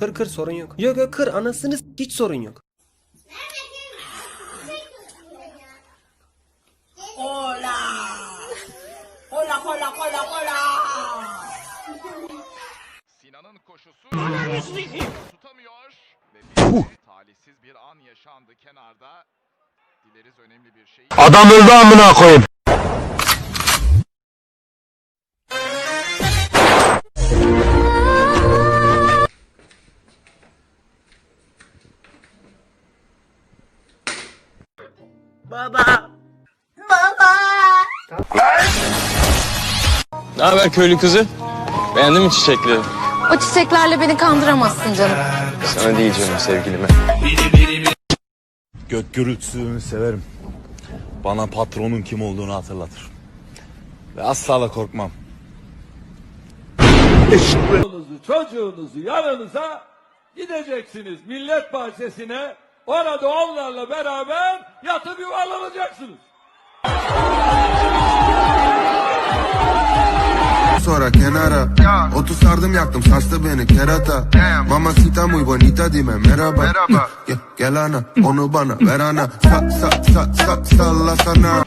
Kır kır sorun yok. Yok yok kır anasını s- hiç sorun yok. Sinan'ın koşusu tutamıyor ve bir talihsiz bir an yaşandı kenarda. Dileriz önemli bir şey. Adam öldü amına koyayım. Ne haber köylü kızı? Beğendin mi çiçekleri? O çiçeklerle beni kandıramazsın canım. Sana diyeceğim sevgilime. Gök gürültüsünü severim. Bana patronun kim olduğunu hatırlatır. Ve asla da korkmam. Çoluğunuzu, çocuğunuzu yanınıza gideceksiniz millet bahçesine. Orada onlarla beraber yatıp yuvarlanacaksınız. sonra kenara Otu sardım yaktım sarstı beni kerata. Mamacita muy bonita dime merhaba. Gel, gel ana onu bana ver ana. Sa sa sa sa salla sana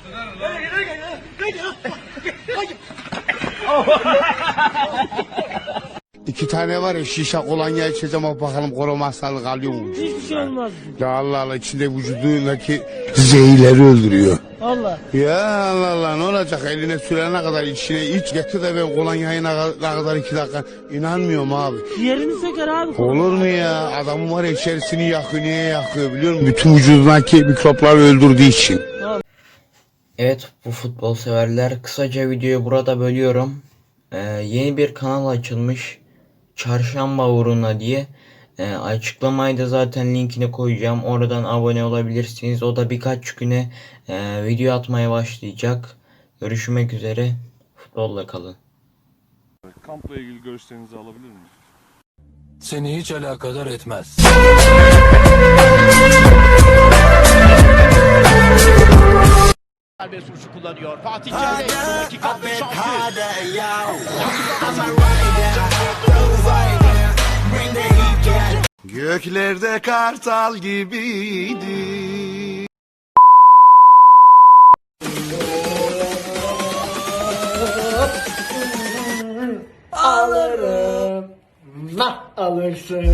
İki tane var ya şişe kolonya içeceğim ama bakalım koruma hastalık alıyor mu? Hiçbir şey olmaz. Ya Allah Allah içinde vücudundaki zehirleri öldürüyor. Allah. Ya Allah Allah ne olacak eline sürene kadar içine iç getir de ben kolonyayı ne kadar, ne kadar iki dakika inanmıyorum abi. Yerini söker abi. Olur mu ya adamın var ya içerisini yakıyor niye yakıyor biliyor musun? Bütün vücudundaki mikropları öldürdüğü için. Evet bu futbol severler kısaca videoyu burada bölüyorum. Ee, yeni bir kanal açılmış. Çarşamba uğruna diye. Ee, açıklamayı da zaten linkini koyacağım. Oradan abone olabilirsiniz. O da birkaç güne e, video atmaya başlayacak. Görüşmek üzere. Futbolla kalın. Kampla ilgili görüşlerinizi alabilir miyim? Seni hiç alakadar etmez. Göklerde kartal gibiydi Alırım. Nah alırsın.